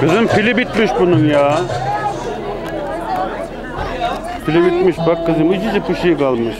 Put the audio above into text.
Kızım pili bitmiş bunun ya. Pili bitmiş bak kızım ıcıcık bir şey kalmış.